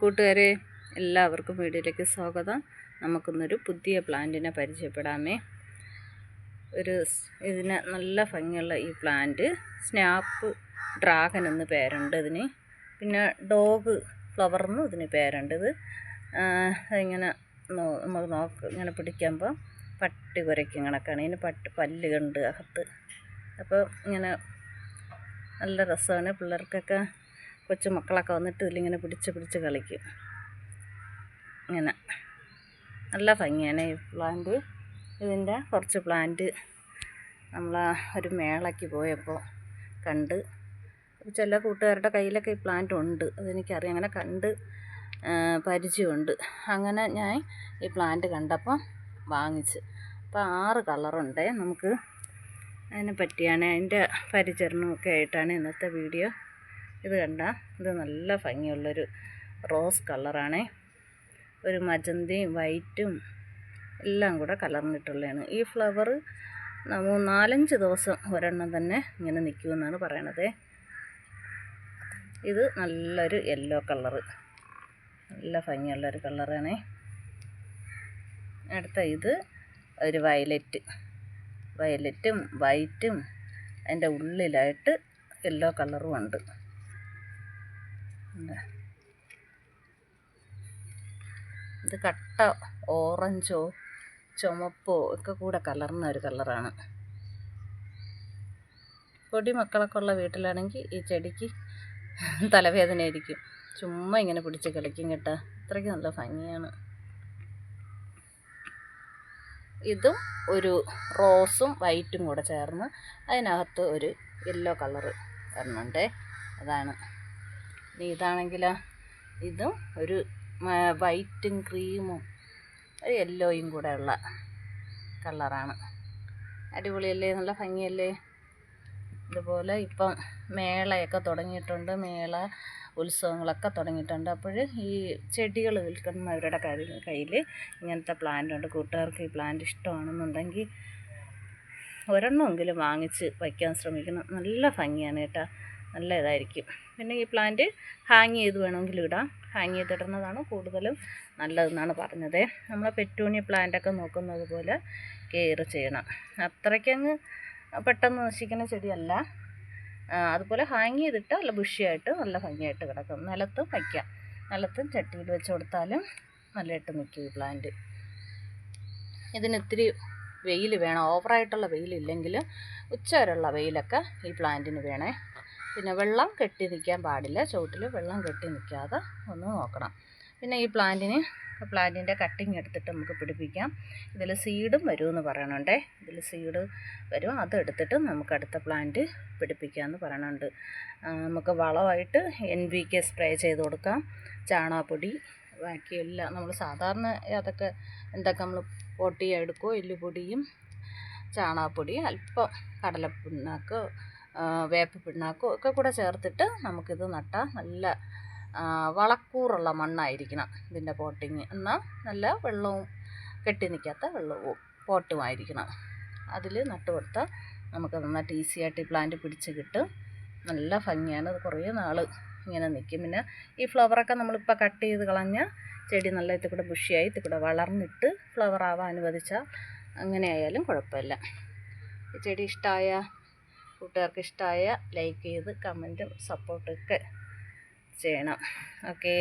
കൂട്ടുകാരെ എല്ലാവർക്കും വീഡിയോയിലേക്ക് സ്വാഗതം. നമുക്കിന്നൊരു പുതിയ പ്ലാന്റിനെ പരിചയപ്പെടാമേ. ഒരു ഇതിന് നല്ല ഭംഗിയുള്ള ഈ പ്ലാന്റ് സ്നാപ്പ് ഡ്രാഗൻ എന്ന് പേരുണ്ട് ഇതിന്. പിന്നെ ഡോഗ് ഫ്ലവർ എന്നും ഇതിന് പേരുണ്ട് ഇത്. ഇങ്ങനെ നമ്മൾ നോക്ക് ഇങ്ങനെ പിടിക്കുമ്പോൾ പട്ടി കുരയ്ക്കും കണക്കാണ്. ഇതിന് പട്ടി പല്ലുകൊണ്ട് അകത്ത്. അപ്പോൾ ഇങ്ങനെ നല്ല രസമാണ് പിള്ളേർക്കൊക്കെ കൊച്ചു മക്കളൊക്കെ വന്നിട്ട് ഇതിലിങ്ങനെ പിടിച്ച് പിടിച്ച് കളിക്കും. ഇങ്ങനെ. നല്ല ഭംഗിയാണ് ഈ പ്ലാന്റ്. ഇതിന്റെ കുറച്ച് പ്ലാന്റ് നമ്മൾ ഒരു മേളയ്ക്ക് പോയപ്പോൾ കണ്ട്. ചില കൂട്ടുകാരുടെ കയ്യിലൊക്കെ ഈ പ്ലാന്റ് ഉണ്ട്. അതെനിക്കറിയാം. അങ്ങനെ കണ്ട് പരിചയമുണ്ട്. അങ്ങനെ ഞാൻ ഈ പ്ലാന്റ് കണ്ടപ്പോൾ വാങ്ങിച്ച്. അപ്പോൾ ആറ് കളറുണ്ട് നമുക്ക് അതിനെ പറ്റിയാണ് അതിന്റെ പരിചരണമൊക്കെ ആയിട്ടാണ് ഇന്നത്തെ വീഡിയോ. ഇത് കണ്ട ഇത് നല്ല ഭംഗിയുള്ളൊരു റോസ് കളറാണേ. ഒരു മജന്തയും വൈറ്റും എല്ലാം കൂടെ കലർന്നിട്ടുള്ളതാണ്. ഈ ഫ്ലവർ നാലഞ്ച് ദിവസം ഒരെണ്ണം തന്നെ ഇങ്ങനെ നിൽക്കുമെന്നാണ് പറയണത്. ഇത് നല്ലൊരു യെല്ലോ കളറ്. നല്ല ഭംഗിയുള്ളൊരു കളറാണ്. അടുത്ത ഇത് ഒരു വയലറ്റ്. വയലറ്റും വൈറ്റും അതിന്റെ ഉള്ളിലായിട്ട് യെല്ലോ കളറും ഉണ്ട്. ഇത് കട്ട ഓറഞ്ചോ ചുമപ്പോ ഒക്കെ കൂടെ കലർന്ന ഒരു കളറാണ്. പൊടി മക്കളൊക്കെ ഉള്ള വീട്ടിലാണെങ്കിൽ ഈ ചെടിക്ക് തലവേദനയായിരിക്കും ചുമ്മാ ഇങ്ങനെ പിടിച്ച് കളിക്കും കേട്ടോ. അത്രയ്ക്ക് നല്ല ഭംഗിയാണ്. ഇതും ഒരു റോസും വൈറ്റും കൂടെ ചേർന്ന് അതിനകത്ത് ഒരു യെല്ലോ കളറ് വരണുണ്ടേ. അതാണ് ഇതാണെങ്കിലോ ഇതും ഒരു വൈറ്റും ക്രീമും ഒരു യെല്ലോയും കൂടെ ഉള്ള കളറാണ്. അടിപൊളിയല്ലേ? നല്ല ഭംഗിയല്ലേ? ഇതുപോലെ ഇപ്പം മേളയൊക്കെ തുടങ്ങിയിട്ടുണ്ട്. മേള ഉത്സവങ്ങളൊക്കെ തുടങ്ങിയിട്ടുണ്ട്. അപ്പോൾ ഈ ചെടികൾ വിൽക്കുന്നവരുടെ കയ്യിൽ ഇങ്ങനത്തെ പ്ലാന്റ് ഉണ്ട്. കൂട്ടുകാർക്ക് ഈ പ്ലാന്റ് ഇഷ്ടമാണെന്നുണ്ടെങ്കിൽ ഒരെണ്ണമെങ്കിലും വാങ്ങിച്ച് വയ്ക്കാൻ ശ്രമിക്കണം. നല്ല ഭംഗിയാണ് കേട്ടോ. നല്ല ഇതായിരിക്കും. പിന്നെ ഈ പ്ലാന്റ് ഹാങ് ചെയ്ത് വേണമെങ്കിൽ ഇടാം. ഹാങ് ചെയ്തിടുന്നതാണ് കൂടുതലും നല്ലതെന്നാണ് പറഞ്ഞത്. നമ്മളെ പെറ്റൂണി പ്ലാന്റൊക്കെ നോക്കുന്നത് പോലെ കെയർ ചെയ്യണം. അത്രയ്ക്കങ്ങ് പെട്ടെന്ന് നശിക്കുന്ന ചെടിയല്ല. അതുപോലെ ഹാങ് ചെയ്തിട്ട് നല്ല ബുഷിയായിട്ട് നല്ല ഭംഗിയായിട്ട് കിടക്കും. നിലത്തും വയ്ക്കാം. നിലത്തും ചട്ടിയിൽ വെച്ച് കൊടുത്താലും നല്ലതായിട്ട് നിൽക്കും ഈ പ്ലാന്റ് ഇതിന് ഇത്തിരി വെയിൽ വേണം. ഓവറായിട്ടുള്ള വെയിലില്ലെങ്കിൽ ഉച്ച വരെയുള്ള വെയിലൊക്കെ ഈ പ്ലാന്റിന് വേണേ പിന്നെ വെള്ളം കെട്ടി നിൽക്കാൻ പാടില്ല. ചുവട്ടിൽ വെള്ളം കെട്ടി നിൽക്കാതെ ഒന്ന് നോക്കണം. പിന്നെ ഈ പ്ലാന്റിന് പ്ലാന്റിന്റെ കട്ടിങ് എടുത്തിട്ട് നമുക്ക് പിടിപ്പിക്കാം. ഇതിൽ സീഡും വരുമെന്ന് പറയണുണ്ടേ. ഇതിൽ സീഡ് വരും. അതെടുത്തിട്ട് നമുക്ക് അടുത്ത പ്ലാന്റ് പിടിപ്പിക്കാമെന്ന് പറയണുണ്ട്. നമുക്ക് വളമായിട്ട് എൻ വി കെ സ്പ്രേ ചെയ്ത് കൊടുക്കാം. ചാണകപ്പൊടി ബാക്കിയെല്ലാം നമ്മൾ സാധാരണ അതൊക്കെ എന്തൊക്കെ നമ്മൾ പൊട്ടിയെടുക്കുമോ എല്ലുപൊടിയും ചാണകപ്പൊടി അല്പം കടലപ്പിണ്ണാക്കോ വേപ്പ് പിണ്ണാക്കോ ഒക്കെ കൂടെ ചേർത്തിട്ട് നമുക്കിത് നട്ടാൽ നല്ല വളക്കൂറുള്ള മണ്ണായിരിക്കണം ഇതിന്റെ പോട്ടിങ്. എന്നാൽ നല്ല വെള്ളവും കെട്ടി നിൽക്കാത്ത വെള്ളവും പോട്ടുമായിരിക്കണം. അതിൽ നട്ട് കൊടുത്താൽ നമുക്ക് നന്നായിട്ട് ഈസി ആയിട്ട് ഈ പ്ലാന്റ് പിടിച്ച് കിട്ടും. നല്ല ഭംഗിയാണ്. അത് കുറേ നാൾ ഇങ്ങനെ നിൽക്കും. പിന്നെ ഈ ഫ്ലവറൊക്കെ നമ്മളിപ്പോൾ കട്ട് ചെയ്ത് കളഞ്ഞാൽ ചെടി നല്ല ഇതിൽ കൂടെ ബുഷിയായി ഇതിൽ കൂടെ വളർന്നിട്ട് ഫ്ലവർ ആവാൻ അനുവദിച്ചാൽ അങ്ങനെ ആയാലും കുഴപ്പമില്ല ചെടി ഇഷ്ടമായ കൂട്ടുകാർക്ക് ഇഷ്ടമായ ലൈക്ക് ചെയ്ത് കമന്റും സപ്പോർട്ടൊക്കെ ചെയ്യണം. ഓക്കേ